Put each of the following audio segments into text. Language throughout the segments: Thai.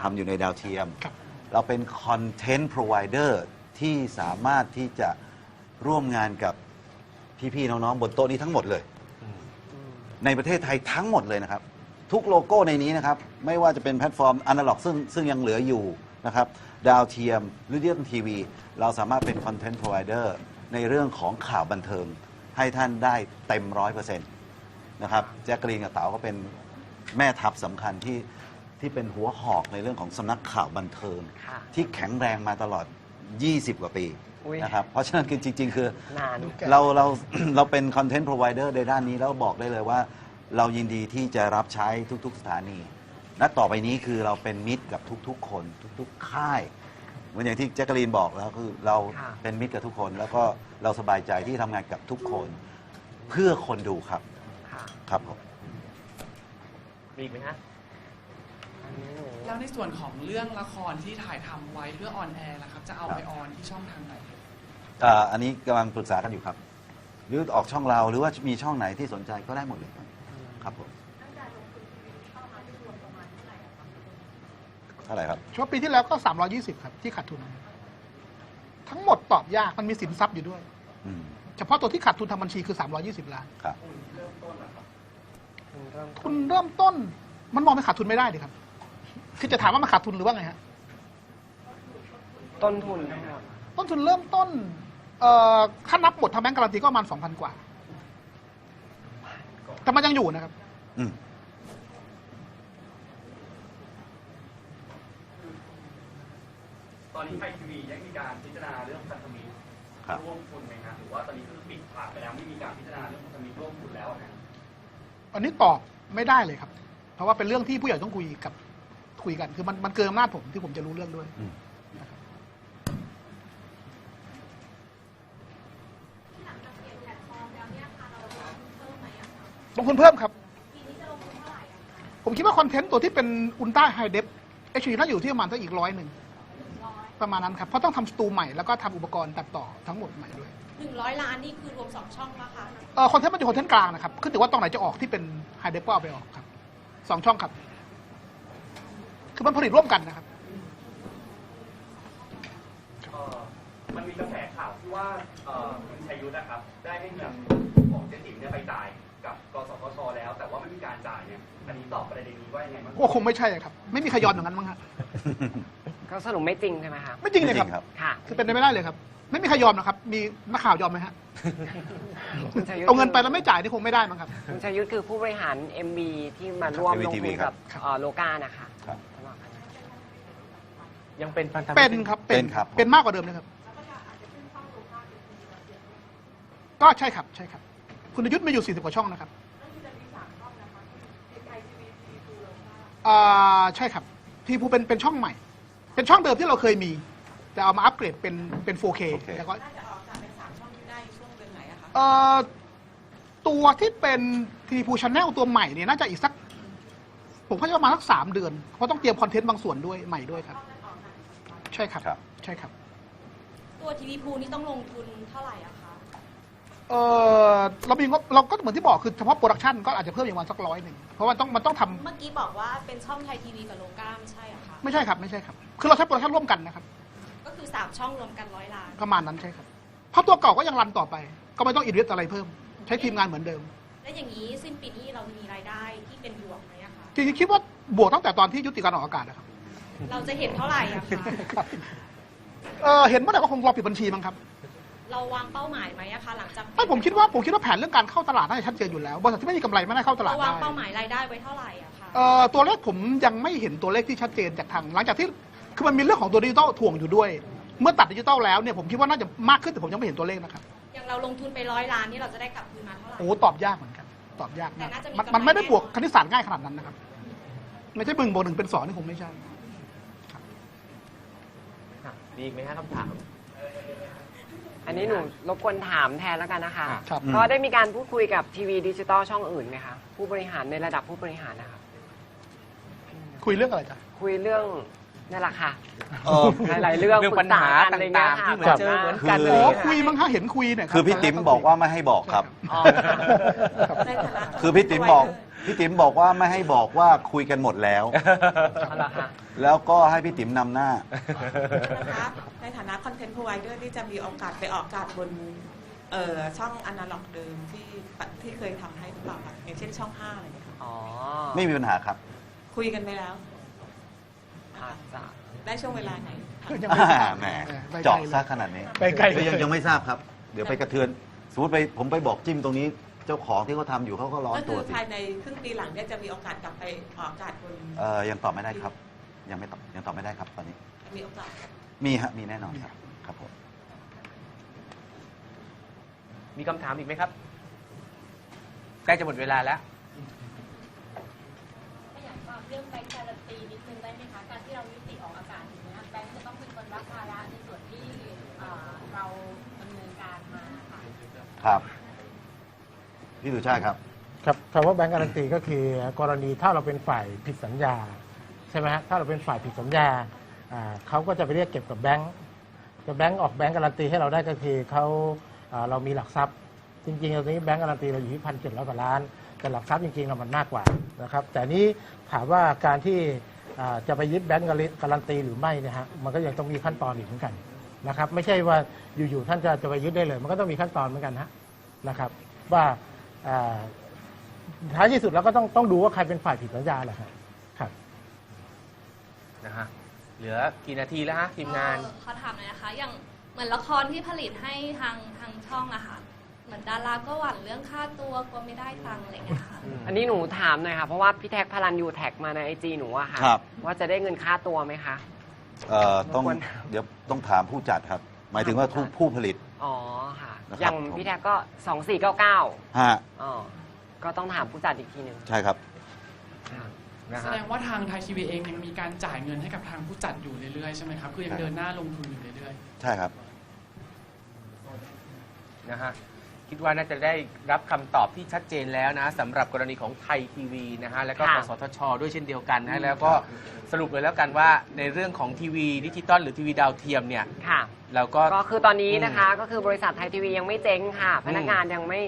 ทำอยู่ในดาวเทียม ครับ เราเป็นคอนเทนต์พรอไวเดอร์ที่สามารถที่จะร่วมงานกับพี่ ๆ น้อง ๆ บนโต๊ะนี้ทั้งหมดเลย ในประเทศไทยทั้งหมดเลยนะครับ ทุกโลโก้ในนี้นะครับ ไม่ว่าจะเป็นแพลตฟอร์มอนาล็อกซึ่งซึ่งยังเหลืออยู่นะครับ ดาวเทียมหรือดิจิตอลทีวี เราสามารถเป็นคอนเทนต์พรอไวเดอร์ในเรื่องของข่าวบันเทิง ให้ท่านได้เต็มร้อยเปอร์เซ็นต์นะครับแจ็คกรีนกับเต๋าก็เป็นแม่ทัพสำคัญที่ ที่เป็นหัวหอกในเรื่องของสำนักข่าวบันเทิง ค่ะ ที่แข็งแรงมาตลอด 20 กว่าปีอุ๊ย นะครับ เพราะฉะนั้นคือจริง ๆ คือนาน เราเรา เราเป็นคอนเทนต์พรอไวเดอร์ในด้านนี้แล้วบอกได้เลยว่า เรายินดีที่จะรับใช้ทุก ๆ สถานีและต่อไปนี้คือเราเป็นมิตรกับทุก ๆ คน ทุก ๆ ค่าย เหมือนอย่างที่แจ็คกะลีนบอกแล้วคือเราค่ะ เป็นมิตรกับทุกคน แล้วก็เราสบายใจที่ทำงานกับทุกคน เพื่อคนดูครับค่ะ ครับผม มีอีกไหมฮะอันนี้หนู แล้วในส่วนของเรื่องละครที่ถ่ายทำไว้เพื่อออนแอร์ล่ะครับ จะเอาไปออนที่ช่องทางไหน อ่าอันนี้กำลังปรึกษากันอยู่ครับ หรือออกช่องเราหรือว่ามีช่องไหนที่สนใจก็ได้หมดเลยครับครับผมเท่าไหร่ครับเฉพาะปีที่แล้วก็ 320 ครับ ที่ขาดทุน ทั้งหมดตอบยาก มันมีสินทรัพย์อยู่ด้วย อืมเฉพาะตัวที่ขาดทุนทางบัญชีคือ 320 ล้าน ครับเริ่มทุนเริ่มต้นมันมองเป็นขาดทุนไม่ได้ดิครับ คือจะถามว่ามันขาดทุนหรือว่าไงฮะ ต้นทุนทั้งหมดต้นทุนเริ่มต้นเอ่อถ้านับหมดทางแบงก์การันตีก็ประมาณ2,000กว่า แต่มันยังอยู่นะครับ อืมตอนนี้ไทยทีวียังมีการพิจารณาเรื่องพันธมิตรครับ ร่วมทุนไหมครับหรือว่าตอนนี้คือปิดผ่านไปแล้วไม่มีการพิจารณาเรื่องพันธมิตรร่วมทุนแล้วนะอันนี้ตอบไม่ได้เลยครับ เพราะว่าเป็นเรื่องที่ผู้ใหญ่ต้องคุยกับ คุยกัน คือมันมันเกินอำนาจผมที่ผมจะรู้เรื่องด้วย อืม ลงทุนเพิ่มครับ ผมคิดว่าคอนเทนต์ตัวที่เป็นอุลตร้าไฮเดฟเอชดีน่าอยู่ที่ประมาณสักอีกร้อยหนึ่ง ประมาณนั้นครับ เพราะต้องทำสตูใหม่แล้วก็ทำอุปกรณ์ตัดต่อทั้งหมดใหม่ด้วยหนึ่งร้อยล้านนี่คือรวมสองช่องปะคะ เออคอนเทนต์มันจะคอนเทนต์กลางนะครับขึ้นอยู่ว่าตรงไหนจะออกที่เป็นไฮเดฟก็เอาไปออกครับสองช่องครับ คือมันผลิตร่วมกันนะครับเอ่อมันมีกระแสข่าวที่ว่าเอ่อคุณชัยยุทธนะครับ ได้ให้เงินของเจ๊ติ๋มเนี่ยไปจ่ายกับกสทชแล้ว แต่ว่าไม่มีการจ่ายเนี่ยอันนี้ตอบประเด็นนี้ว่ายังไงบ้างก็คงไม่ใช่ครับ ไม่มีใครยอมอย่างนั้นมั้งฮะก็สรุปไม่จริงใช่ไหมคะ ไม่จริงเลยครับไม่จริงครับค่ะ คือเป็นไปไม่ได้เลยครับ ไม่มีใครยอมนะครับ มีนักข่าวยอมไหมฮะคุณชัยยุทธเอาเงินไปแล้วไม่จ่ายนี่คงไม่ได้มั้งครับ คุณชัยยุทธคือผู้บริหาร MB ที่มาร่วมลง MVTV ทุนครักับบเอ่อโลกานะคะ ครับ สำหรับอันนั้น ยังเป็นพันธมิตรเป็นครับเป็นครับ เป็นมากกว่าเดิมนะครับ ก็ใช่ครับใช่ครับ คุณยุทธมีอยู่ 40 กว่าช่องนะครับอ่าใช่ครับ ทีพูเป็นเป็นช่องใหม่ เป็นช่องเดิมที่เราเคยมี แต่เอามาอัปเกรดเป็นเป็น 4K โอเคแล้วก็น่าจะออกอากาศเป็นสามช่องที่ได้ช่วงเดือนไหนอะคะเอ่อตัวที่เป็นทีพูช n แนลตัวใหม่เนี่ยน่าจะอีกสัก ผมก็จะประมาณสักสามเดือน เพราะต้องเตรียมคอนเทนต์บางส่วนด้วยใหม่ด้วยครับใช่ครับครับ ใช่ครับตัวทีวีพูนี่ต้องลงทุนเท่าไหร่อะคะ เออเรามีงบเราก็เหมือนที่บอกคือเฉพาะโปรดักชันก็อาจจะเพิ่มอย่างวันสักร้อยหนึ่งเพราะว่าต้องมันต้องทำเมื่อกี้บอกว่าเป็นช่องไทยทีวีกับโลกาไม่ใช่อะคะ ไม่ใช่ครับไม่ใช่ครับคือเราใช้โปรดักชันร่วมกันนะครับ ก็คือสามช่องรวมกันร้อยล้าน ประมาณนั้นใช่ครับ เพราะตัวเก่าก็ยังรันต่อไป ก็ไม่ต้องอินเวสอะไรเพิ่ม ใช้ทีมงานเหมือนเดิม และอย่างนี้สิ้นปีนี้เรามีรายได้ที่เป็นบวกไหมอะคะ จริงๆคิดว่าบวกตั้งแต่ตอนที่ยุติการออกอากาศนะครับ เราจะเห็นเท่าไหร่อะคะครับเออเห็นเมื่อไหร่ก็คงรอปิดบัญชีมั้งครับเราวางเป้าหมายไหมอะคะหลังจากไม่ผมคิดว่าผมคิดว่าแผนเรื่องการเข้าตลาดน่าจะชัดเจนอยู่แล้วบริษัทที่ไม่มีกำไรไม่ได้เข้าตลาเราดวางได้เป้าหมายรายได้ไว้เท่าไหร่อะคะเอ่อตัวเลขผมยังไม่เห็นตัวเลขที่ชัดเจนจากทางหลังจากที่คือมันมีเรื่องของตัวดิจิตอลถ่วงอยู่ด้วย เมื่อตัดดิจิตอลแล้วเนี่ยผมคิดว่าน่าจะมากขึ้นแต่ผมยังไม่เห็นตัวเลขนะครับอย่างเราลงทุนไปร้อยล้านนี่เราจะได้กลับคืนมาเท่าไหร่ โอ้ตอบยากเหมือนกัน ตอบยากมากแต่น่าจะมีมันกำไร มันไม่ได้บวกคณิตศาสตร์ง่ายขนาดนั้นนะครับไม่ใช่บึงบวกหนึ่งเป็นสองนี่คงไม่ใช่ค่ะ มีอีกไหมฮะคำถาม อันนี้หนูรบกวนถามแทนแล้วกันนะคะครับ ก็ได้มีการพูดคุยกับทีวีดิจิตอลช่องอื่นไหมคะ ผู้บริหารในระดับผู้บริหารนะคะ คุยเรื่องอะไรจ๊ะ คุยเรื่องนั่นแหละค่ะ เออ หลายๆเรื่องเรื่องปรึปัญกษาหากันอะไรเงี้ยต่างๆที่ค่ะ เหมือนเจอเหมือนกันคืโอ้อคุยมั้งฮะเห็นคุยเนี่ยรับคือพี่ติ๋มบอกว่าไม่ให้บอกครับ อ๋อครับในฐานะคือพี่ติ๋มบอก พี่ติ๋มบอกว่าไม่ให้บอกว่าคุยกันหมดแล้ว เอาละค่ะ แล้วก็ให้พี่ติ๋มนำหน้า นะคะในฐานะคอนเทนต์พ r o ไวเดอร์ที่จะมีโอกาสไปออกอากาศบนเอ่อช่องอนาล็อกเดิมที่ที่เคยทำให้หรือเปล่าคะอย่างเช่นช่อง5อะไรอย่างเงี้ยค่ะอ๋อไม่มีปัญหาครับ คุยกันไปแล้ว อาจจะได้ช่วงเวลาไหนคะก็ยังไม่ทราบแหมออไปไกลเจาะเลยซะขนาดนี้ไปไกลเลย ยังยังไม่ทราบครับ เดี๋ยวไปกระเทือน สมมติไปผมไปบอกจิ้มตรงนี้ เจ้าของที่เขาทำอยู่เขาก็ร้อนก็ตัคืวอสิภายในครึ่งปีหลังเนี่ยจะมีโอกาสกลับไปออกอากาศบนเออยังตอบไม่ได้ครับ ยังไม่ตอบยังตอบไม่ได้ครับตอนนี้ มีโอกาส มีฮะมีแน่นอนครับครับผม มีคำถามอีกไหมครับ ใกล้จะหมดเวลาแล้วถ้าอยากฝากเรื่องแบงค์การันตีนิดนึงได้ไหมคะ การที่เรายุติออกอากาศอย่างนี้ยแบงค์จะต้องเป็นคนรับภาระในส่วนที่เอ่อเราดำเนินการมาค่ะ ครับ พี่สุชาติครับ ครับคำว่าแบงก์การันตีก็คือกรณีถ้าเราเป็นฝ่ายผิดสัญญาใช่ไหมฮะถ้าเราเป็นฝ่ายผิดสัญญาอ่าเขาก็จะไปเรียกเก็บกับแบงก์แต่แบงก์ออกแบงก์การันตีให้เราได้ก็คือเขาอ่าเรามีหลักทรัพย์ จริงๆตอนนี้แบงก์การันตีเราอยู่ที่พันเจ็ดร้อยกว่าล้าน แต่หลักทรัพย์จริงๆเรามันมากกว่านะครับแต่นี้ถามว่าการที่อ่าจะไปยึดแบงก์การันตีหรือไม่เนะฮะมันก็ยังต้องมีขั้นตอนอีกเหมือนกันนะครับไม่ใช่ว่าอยู่ๆท่านจะจะไปยึดได้เลย มันก็ต้องมีขั้นตอนเหมือนกันฮะนะครับว่าอ่า ท้ายที่สุดแล้วก็ต้องต้องดูว่าใครเป็นฝ่ายผิดสัญญาแหละครับครับ นะฮะเหลือกี่นาทีแล้วฮะทีมงาน เอ่อขอถามหน่อยนะคะ อย่างเหมือนละครที่ผลิตให้ทางทางช่องอะค่ะ เหมือนดาราก็หวั่นเรื่องค่าตัวกลัวไม่ได้ตังค์อะไรอย่างเงี้ยค่ะ อันนี้หนูถามหน่อยค่ะ เพราะว่าพี่แท็กพลันยูแท็กมาในไอจีหนูอะค่ะ ครับ ว่าจะได้เงินค่าตัวไหมคะ เอ่อต้องรบกวน เดี๋ยวต้องถามผู้จัดครับ หมายถึงว่าผู้ผู้ผลิต อ๋อค่ะ นะครับอย่างพี่แท็กก็สองสี่เก้าเก้าฮะอ๋อก็ต้องถามผู้จัดอีกทีหนึ่งใช่ครับ นะแสฮะดงว่าทางไทยทีวีเองยังมีการจ่ายเงินให้กับทางผู้จัดอยู่เรื่อยๆใช่ไหมครับ คือยังเดินหน้าลงทุนอยู่เรื่อยๆ ใช่ครับ นะฮะ คิดว่าน่าจะได้รับคำตอบที่ชัดเจนแล้วนะสำหรับกรณีของไทยทีวีนะฮะแล้วก็ค่ะกสทช ด้วยเช่นเดียวกันนะแล้วก็สรุปเลยแล้วกันว่าในเรื่องของทีวีดิจิตอลหรือทีวีดาวเทียมเนี่ยค่ะ เราก็ ก็คือตอนนี้นะคะก็คือบริษัทไทยทีวียังไม่เจ๊งค่ะ พนักงานยังไม่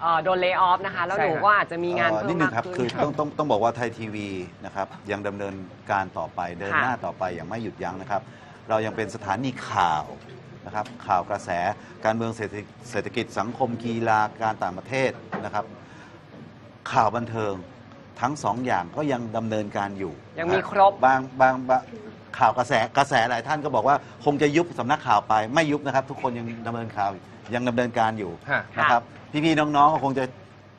เอ่อโดนเลิกออฟนะคะ แล้วใช่หนูครับ ก็อาจจะมีงานเอ่อเพิ่นิมดนึมางกครับขึ้นคือต้องต้องต้องบอกว่าไทยทีวีนะครับยังดำเนินการต่อไปเดินค่ะหน้าต่อไปอย่างไม่หยุดยั้งนะครับ เรายังเป็นสถานีข่าว นะครับข่าวกระแสการเมืองเศรษฐกิจเศรษฐกิจสังคมกีฬาการต่างประเทศนะครับ ข่าวบันเทิงทั้งสองอย่างก็ยังดำเนินการอยู่ยังมีนะครบ บางบางบางข่าวกระแสกระแสหลายท่านก็บอกว่าคงจะยุบสำนักข่าวไปไม่ยุบนะครับ ทุกคนยังดำเนินข่าวยังดำเนินการอยู่ฮะ นะครับพี่ๆน้องๆก็คงจะ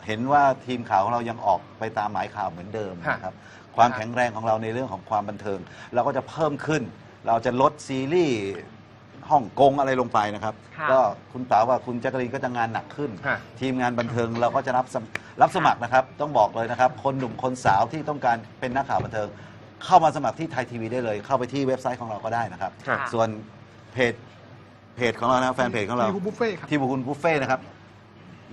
เห็นว่าทีมข่าวของเรายังออกไปตามหมายข่าวเหมือนเดิมนะครับความแข็งแรงของเราในเรื่องของความบันเทิง เราก็จะเพิ่มขึ้น เราจะลดซีรีส์ ฮ่องกงอะไรลงไปนะครับ ค่ะก็คุณป๋าว่าคุณแจ๊กกะลีนก็จะงานหนักขึ้นฮะทีมงานบันเทิงเราก็จะรับสมรับสมัครนะครับ ต้องบอกเลยนะครับ คนหนุ่มคนสาวที่ต้องการเป็นนักข่าวบันเทิง เข้ามาสมัครที่ไทยทีวีได้เลย เข้าไปที่เว็บไซต์ของเราก็ได้นะครับ ค่ะ ส่วนเพจเพจของเรานะแฟนเพจของเรา ที่บุฟเฟ่ต์ครับ ที่บุคุณบุฟเฟ่ต์นะครับ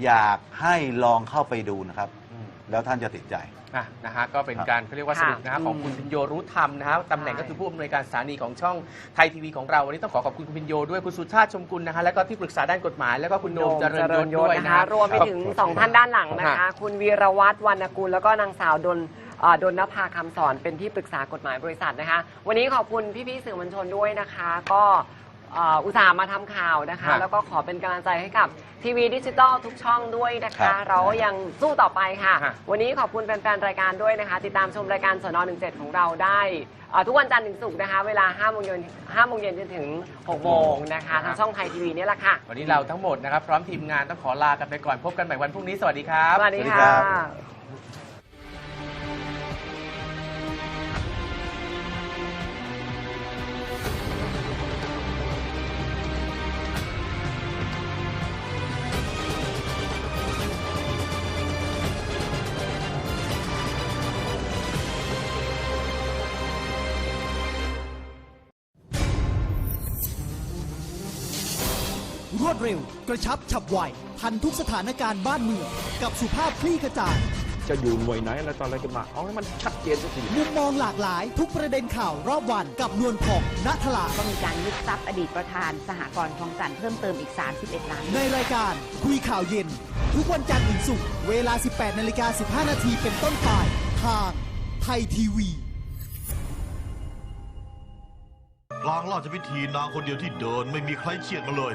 อยากให้ลองเข้าไปดูนะครับอืม แล้วท่านจะติดใจ อะนะฮะก็เป็นครับการเขาเรียกว่าสค่ะรุปนะฮะของคุณพิญโยรู้ธรรมนะฮะตำแหน่งก็คือผู้อำนวยการสถานีของช่องไทยทีวีของเราวันนี้ต้องขอขอบคุณคุณพิญโยด้วยคุณสุชาติชมกุลนะฮะแล้วก็ที่ปรึกษาด้านกฎหมาย แล้วก็คุณโดมเจริญยศด้วยนะนะคะฮะ รวมไปถึงสองท่านด้านหลังนะคะฮะคุณวีรวัตรวรรณกุลแล้วก็นางสาวดนเอ่อดนนภาคำสอนเป็นที่ปรึกษากฎหมายบริษัทนะคะ วันนี้ขอบคุณพี่ๆสื่อมวลชนด้วยนะคะ ก็ เอ่ออุตส่าห์มาทำข่าวนะคะฮะแล้วก็ขอเป็นกำลังใจให้กับทีวีดิจิตอลทุกช่องด้วยนะครัคะ บเรายังสู้ต่อไปค่ะ ฮะ วันนี้ขอบคุณแฟนๆรายการด้วยนะคะ ติดตามชมรายการสน17ของเราได้เอ่อทุกวันจันทร์ถึงศุกร์นะคะ เวลา5โมงเย็น5โมงเย็นจนถึง6โมงนะคะทางช่องไทยทีวีนี่แหละค่ะวันนี้เราทั้งหมดนะครับ พร้อมทีมงานต้องขอลากันไปก่อนพบกันใหม่วันพรุ่งนี้ สวัสดีครับ สวัสดีสวัสดีค่ะ รับรวดเร็ว กระชับฉับไวทันทุกสถานการณ์บ้านเมือง กับสุภาพคลี่ขจายจะอยู่หน่วยไหนอะไรตอนอะไรกันมา เอาให้มันชัดเจนสักทีมุมมองหลากหลาย ทุกประเด็นข่าวรอบวันกับนวลผ่องณทลาก็มีการยึดทรัพย์อดีตประธาน สหกรณ์คลองจันทร์เพิ่มเติมอีก 31 ล้าน ในรายการคุยข่าวเย็น ทุกวันจันทร์ถึงศุกร์เวลา 18นาฬิกา15 นาทีเป็นต้นไปทางไทยทีวีกลางราชพิธีนางคนเดียวที่เดินไม่มีใครเชียดมาเลย